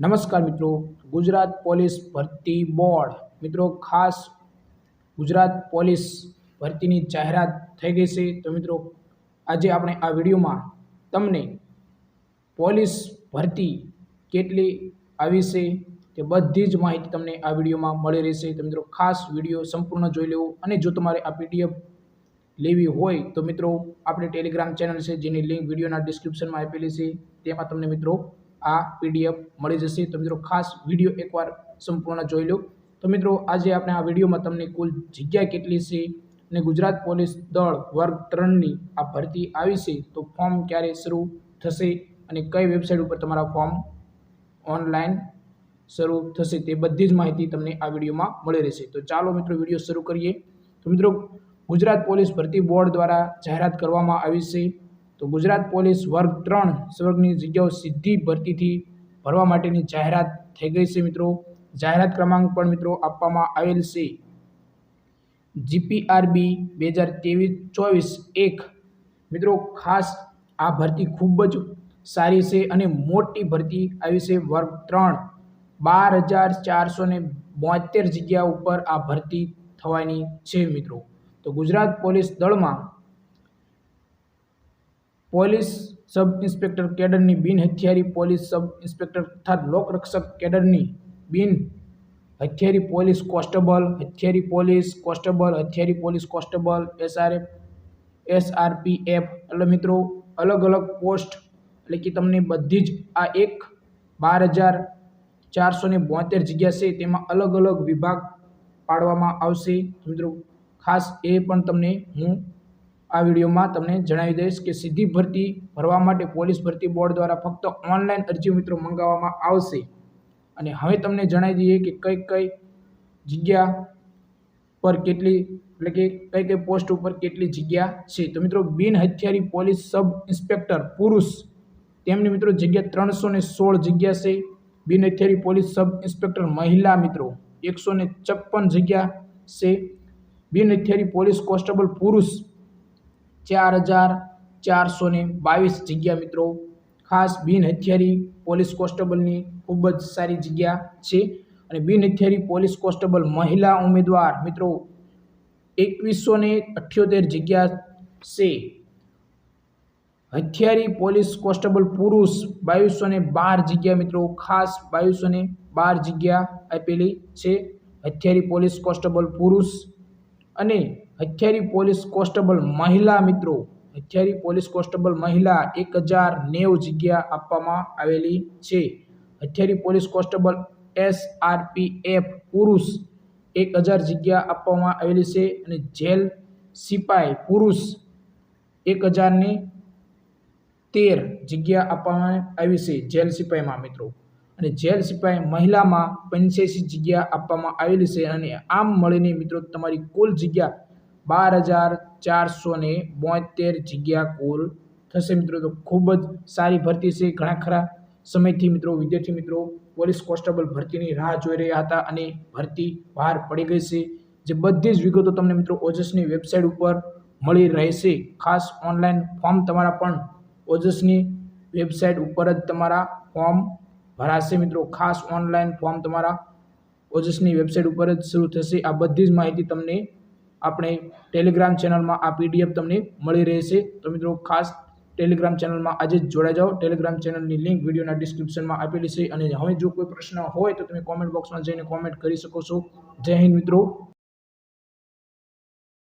નમસ્કાર મિત્રો, ગુજરાત પોલીસ ભરતી બોર્ડ. મિત્રો, ખાસ ગુજરાત પોલીસ ભરતીની જાહેરાત થઈ ગઈ છે. તો મિત્રો, આજે આપણે આ વિડીયોમાં તમને પોલીસ ભરતી કેટલી આવી છે તે બધી જ માહિતી તમને આ વિડીયોમાં મળી રહેશે. તો મિત્રો, ખાસ વીડિયો સંપૂર્ણ જોઈ લેવો અને જો તમારે આ પીડીએફ લેવી હોય તો મિત્રો, આપણે ટેલિગ્રામ ચેનલ છે, જેની લિંક વિડીયોના ડિસ્ક્રિપ્શનમાં આપેલી છે, તેમાં તમને મિત્રો આ પીડીએફ મળી જશે. તો મિત્રો ખાસ વીડિયો એકવાર સંપૂર્ણ જોઈ લો. તો મિત્રો આજે આપણે આ વિડીયોમાં તમને કુલ જગ્યા કેટલી છે અને ગુજરાત પોલીસ દળ વર્ગ ત્રણની આ ભરતી આવી છે તો ફોર્મ ક્યારે શરૂ થશે અને કઈ વેબસાઇટ ઉપર તમારા ફોર્મ ઓનલાઈન શરૂ થશે તે બધી જ માહિતી તમને આ વિડીયોમાં મળી રહેશે. તો ચાલો મિત્રો વીડિયો શરૂ કરીએ. તો મિત્રો ગુજરાત પોલીસ ભરતી બોર્ડ દ્વારા જાહેરાત કરવામાં આવી છે. તો ગુજરાત પોલીસ વર્ગ ત્રણ સ્વર્ગની જગ્યાઓ સીધી ભરતીથી ભરવા માટેની જાહેરાત થઈ ગઈ છે મિત્રો. જાહેરાત ક્રમાંક પણ મિત્રો આપવામાં આવેલ છે. જીપીઆરબી બે હજાર ત્રેવીસ ચોવીસ એક. મિત્રો ખાસ આ ભરતી ખૂબ જ સારી છે અને મોટી ભરતી આવી છે વર્ગ ત્રણ. બાર હજાર ચારસો ને બોતેર જગ્યા ઉપર આ ભરતી થવાની છે મિત્રો. તો ગુજરાત પોલીસ દળમાં પોલીસ સબ ઇન્સ્પેક્ટર કેડરની બિન હથિયારી પોલીસ સબ ઇન્સ્પેક્ટર તથા લોકરક્ષક કેડરની બિન હથિયારી પોલીસ કોન્સ્ટેબલ, હથિયારી પોલીસ કોન્સ્ટેબલ, હથિયારી પોલીસ કોન્સ્ટેબલ, એસઆરએફ, એસઆરપીએફ. એટલે મિત્રો અલગ અલગ પોસ્ટ, એટલે કે તમને બધી જ આ એક બાર હજાર ચારસો ને બોતેર જગ્યા છે, તેમાં અલગ અલગ વિભાગ પાડવામાં આવશે. મિત્રો, ખાસ એ પણ તમને હું આ વિડીયોમાં તમને જણાવી દઈશ કે સીધી ભરતી ભરવા માટે પોલીસ ભરતી બોર્ડ દ્વારા ફક્ત ઓનલાઈન અરજી મિત્રો મંગાવવામાં આવશે. અને હવે તમને જણાવી દઈએ કે કઈ કઈ જગ્યા પર કેટલી, એટલે કે કઈ કઈ પોસ્ટ ઉપર કેટલી જગ્યા છે. તો મિત્રો બિન હથિયારી પોલીસ સબ ઇન્સ્પેક્ટર પુરુષ, તેમની મિત્રો જગ્યા ત્રણસો ને સોળ જગ્યા છે. બિન હથિયારી પોલીસ સબ ઇન્સ્પેક્ટર મહિલા મિત્રો, એકસો ને છપ્પન જગ્યા છે. બિન હથિયારી પોલીસ કોન્સ્ટેબલ પુરુષ ચાર હજાર ચારસો બાવીસ જગ્યા મિત્રો. ખાસ બિન હથિયારી પોલીસ કોન્સ્ટેબલની ખૂબ જ સારી જગ્યા છે. અને બિન હથિયારી પોલીસ કોન્સ્ટેબલ મહિલા ઉમેદવાર મિત્રો એકવીસો ને અઠ્યોતેર જગ્યા છે. હથિયારી પોલીસ કોન્સ્ટેબલ પુરુષ બાવીસો ને બાર જગ્યા મિત્રો. ખાસ બાવીસો ને બાર જગ્યા આપેલી છે. હથિયારી પોલીસ કોન્સ્ટેબલ પુરુષ અને હથિયારી પોલીસ કોન્સ્ટેબલ મહિલા મિત્રો, હથિયારી પોલીસ કોન્સ્ટેબલ મહિલા એક હજાર નેવું જગ્યા આપવામાં આવેલી છે. હથિયારી પોલીસ કોન્સ્ટેબલ એસ એફ પુરુષ એક હજાર જગ્યા આપવામાં આવેલી છે અને જેલ સિપાઈ પુરુષ એક હજારની તેર જગ્યા આપવામાં આવી છે જેલ સિપાઈમાં મિત્રો. અને જેલ સિપાઈ મહિલામાં પંચ્યાસી જગ્યા આપવામાં આવેલી છે અને આમ મળીને મિત્રો તમારી કુલ જગ્યા બાર હજાર ચારસો ને બોતેર જગ્યા કુલ થશે મિત્રો. તો ખૂબ જ સારી ભરતી છે. ઘણા ખરા સમયથી મિત્રો, વિદ્યાર્થી મિત્રો, પોલીસ કોન્સ્ટેબલ ભરતીની રાહ જોઈ રહ્યા હતા અને ભરતી બહાર પડી ગઈ છે. જે બધી જ વિગતો તમને મિત્રો ઓજસની વેબસાઇટ ઉપર મળી રહેશે. ખાસ ઓનલાઈન ફોર્મ તમારા પણ ઓજસની વેબસાઇટ ઉપર જ તમારા ફોર્મ ભરાશે મિત્રો. ખાસ ઓનલાઈન ફોર્મ તમારા ઓજસની વેબસાઇટ ઉપર જ શરૂ થશે. આ બધી જ માહિતી તમને આપણે ટેલિગ્રામ ચેનલમાં આ પીડીએફ તમને મળી રહેશે. તો મિત્રો, ખાસ ટેલિગ્રામ ચેનલમાં આજે જ જોડાઈ જાઓ. ટેલિગ્રામ ચેનલની લિંક વિડીયોના ડિસ્ક્રિપ્શનમાં આપેલી છે. અને હવે જો કોઈ પ્રશ્ન હોય તો તમે કોમેન્ટ બોક્સમાં જઈને કોમેન્ટ કરી શકો છો. જય હિન્દ મિત્રો.